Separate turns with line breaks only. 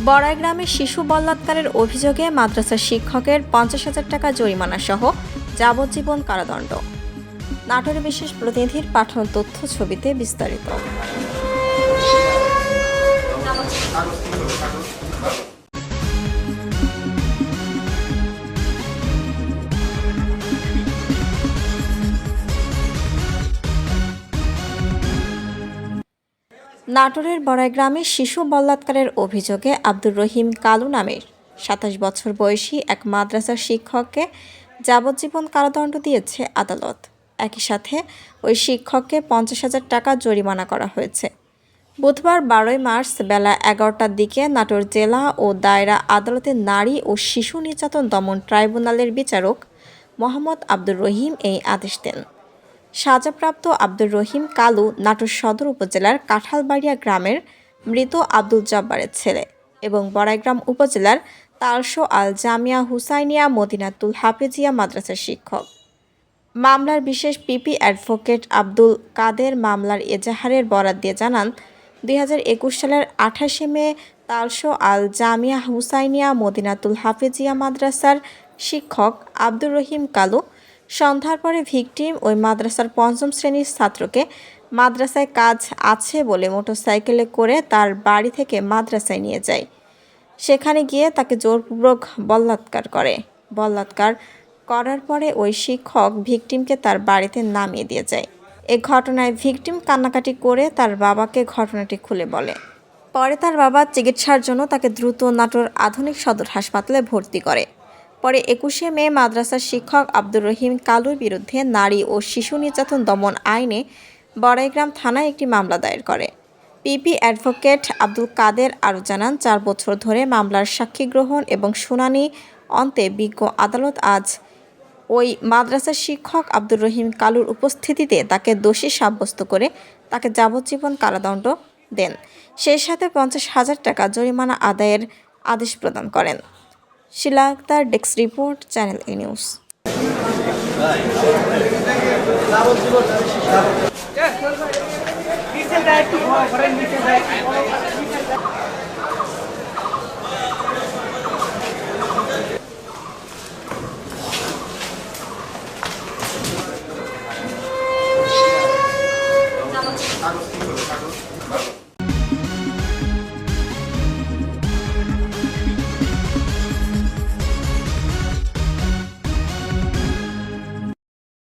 বড়াই গ্রামে শিশু বলাৎকারের অভিযোগে মাদ্রাসার শিক্ষকের পঞ্চাশ হাজার টাকা জরিমানা সহ যাবজ্জীবন কারাদণ্ড। নাটোরে বিশেষ প্রতিনিধির পাঠানো তথ্য ছবিতে বিস্তারিত। নাটোরের বড়াই গ্রামে শিশু বলাৎকারের অভিযোগে আব্দুর রহিম কালু নামের সাতাশ বছর বয়সী এক মাদ্রাসার শিক্ষককে যাবজ্জীবন কারাদণ্ড দিয়েছে আদালত। একই সাথে ওই শিক্ষককে পঞ্চাশ হাজার টাকা জরিমানা করা হয়েছে। বুধবার বারোই মার্চ বেলা এগারোটার দিকে নাটোর জেলা ও দায়রা আদালতের নারী ও শিশু নির্যাতন দমন ট্রাইব্যুনালের বিচারক মোহাম্মদ আব্দুর রহিম এই আদেশ দেন। সাজাপ্রাপ্ত আব্দুর রহিম কালু নাটোর সদর উপজেলার কাঁঠালবাড়িয়া গ্রামের মৃত আব্দুল জব্বারের ছেলে এবং বড়াইগ্রাম উপজেলার তালশো আল জামিয়া হুসাইনিয়া মদিনাতুল হাফেজিয়া মাদ্রাসার শিক্ষক। মামলার বিশেষ পিপি অ্যাডভোকেট আব্দুল কাদের মামলার এজাহারের বরাত দিয়ে জানান, দুই হাজার একুশ সালের আঠাশে মে তালশো আল জামিয়া হুসাইনিয়া মদিনাতুল হাফেজিয়া মাদ্রাসার শিক্ষক আব্দুর রহিম কালু সন্ধ্যার পরে ভিকটিম ওই মাদ্রাসার পঞ্চম শ্রেণির ছাত্রকে মাদ্রাসায় কাজ আছে বলে মোটরসাইকেলে করে তার বাড়ি থেকে মাদ্রাসায় নিয়ে যায়। সেখানে গিয়ে তাকে জোরপূর্বক বলাৎকার করে। বলাৎকার করার পরে ওই শিক্ষক ভিকটিমকে তার বাড়িতে নামিয়ে দিয়ে যায়। এ ঘটনায় ভিকটিম কান্নাকাটি করে তার বাবাকে ঘটনাটি খুলে বলে। পরে তার বাবা চিকিৎসার জন্য তাকে দ্রুত নাটোর আধুনিক সদর হাসপাতালে ভর্তি করে। পরে একুশে মে মাদ্রাসার শিক্ষক আব্দুর রহিম কালুর বিরুদ্ধে নারী ও শিশু নির্যাতন দমন আইনে বড়াইগ্রাম থানায় একটি মামলা দায়ের করে। পিপি অ্যাডভোকেট আব্দুল কাদের আরও জানান, চার বছর ধরে মামলার সাক্ষী গ্রহণ এবং শুনানি অন্তে বিজ্ঞ আদালত আজ ওই মাদ্রাসার শিক্ষক আব্দুর রহিম কালুর উপস্থিতিতে তাকে দোষী সাব্যস্ত করে তাকে যাবজ্জীবন কারাদণ্ড দেন। সেই সাথে পঞ্চাশ হাজার টাকা জরিমানা আদায়ের আদেশ প্রদান করেন। Shila Akter desk report channel A news.
নিচে